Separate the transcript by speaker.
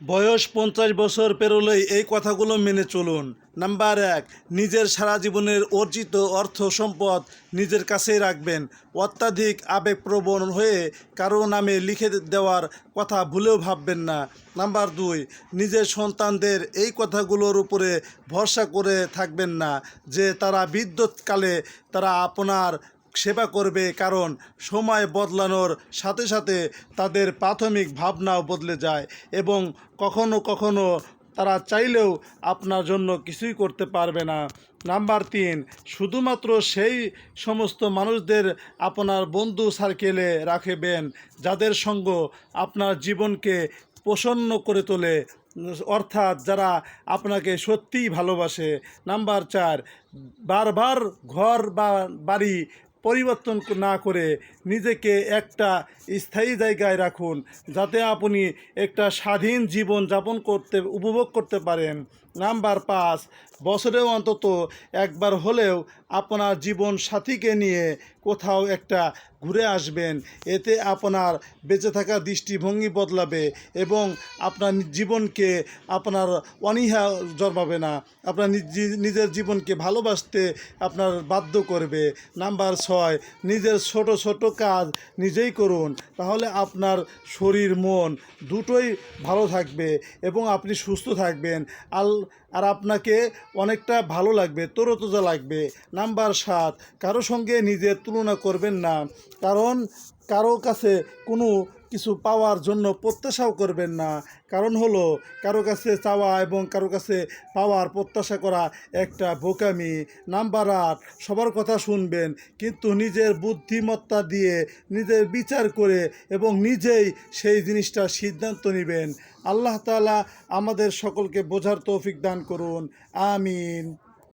Speaker 1: বয়স পঞ্চাশ বছর পেরোলেই এই কথাগুলো মেনে চলুন। নাম্বার এক, নিজের সারা জীবনের অর্জিত অর্থ সম্পদ নিজের কাছেই রাখবেন। অত্যাধিক আবেগপ্রবণ হয়ে কারও নামে লিখে দেওয়ার কথা ভুলেও ভাববেন না। নাম্বার দুই, নিজের সন্তানদের এই কথাগুলোর উপরে ভরসা করে থাকবেন না যে তারা বিদ্যুৎকালে তারা আপনার সেবা করবে কারণ সময় বদলানোর সাথে সাথে তাদের প্রাথমিক ভাবনাও বদলে যায় এবং কখনো কখনো তারা চাইলেও আপনার জন্য কিছুই করতে পারবে না। নাম্বার তিন, শুধুমাত্র সেই সমস্ত মানুষদের আপনার বন্ধু সার্কেলে রাখবেন যাদের সঙ্গ আপনার জীবনকে প্রসন্ন করে তোলে, অর্থাৎ যারা আপনাকে সত্যিই ভালোবাসে। নাম্বার চার, বারবার ঘর বা বাড়ি পরিবর্তন না করে নিজেকে একটা স্থায়ী জায়গায় রাখুন, যাতে আপনি একটা স্বাধীন জীবন যাপন করতে, উপভোগ করতে পারেন। নাম্বার পাঁচ, বছরেও অন্তত একবার হলেও আপনার জীবন সাথীকে নিয়ে কোথাও একটা ঘুরে আসবেন। এতে আপনার বেঁচে থাকা দৃষ্টিভঙ্গি বদলাবে এবং আপনার জীবনকে আপনার অনীহা জন্মাবে না। আপনার নিজ- নিজের জীবনকে ভালোবাসতে আপনার বাধ্য করবে। নাম্বার ছয়, নিজের ছোট ছোট কাজ নিজেই করুন। তাহলে আপনার শরীর, মন দুটোই ভালো থাকবে এবং আপনি সুস্থ থাকবেন। আল আর আপনাকে অনেকটা ভালো লাগবে, তরতাজা লাগবে। নাম্বার সাত, কারও সঙ্গে নিজের তুলনা করবেন না। কারণ কারও কাছে কোনো কিছু পাওয়ার জন্য প্রত্যাশাও করবেন না। কারণ হলো, কারও কাছে চাওয়া এবং কারও কাছে পাওয়ার প্রত্যাশা করা একটা বোকামি। নাম্বার আট, সবার কথা শুনবেন, কিন্তু নিজের বুদ্ধিমত্তা দিয়ে নিজের বিচার করে এবং নিজেই সেই জিনিসটার সিদ্ধান্ত নেবেন। আল্লাহ তাআলা আমাদের সকলকে বোঝার তৌফিক দান করুন। আমিন।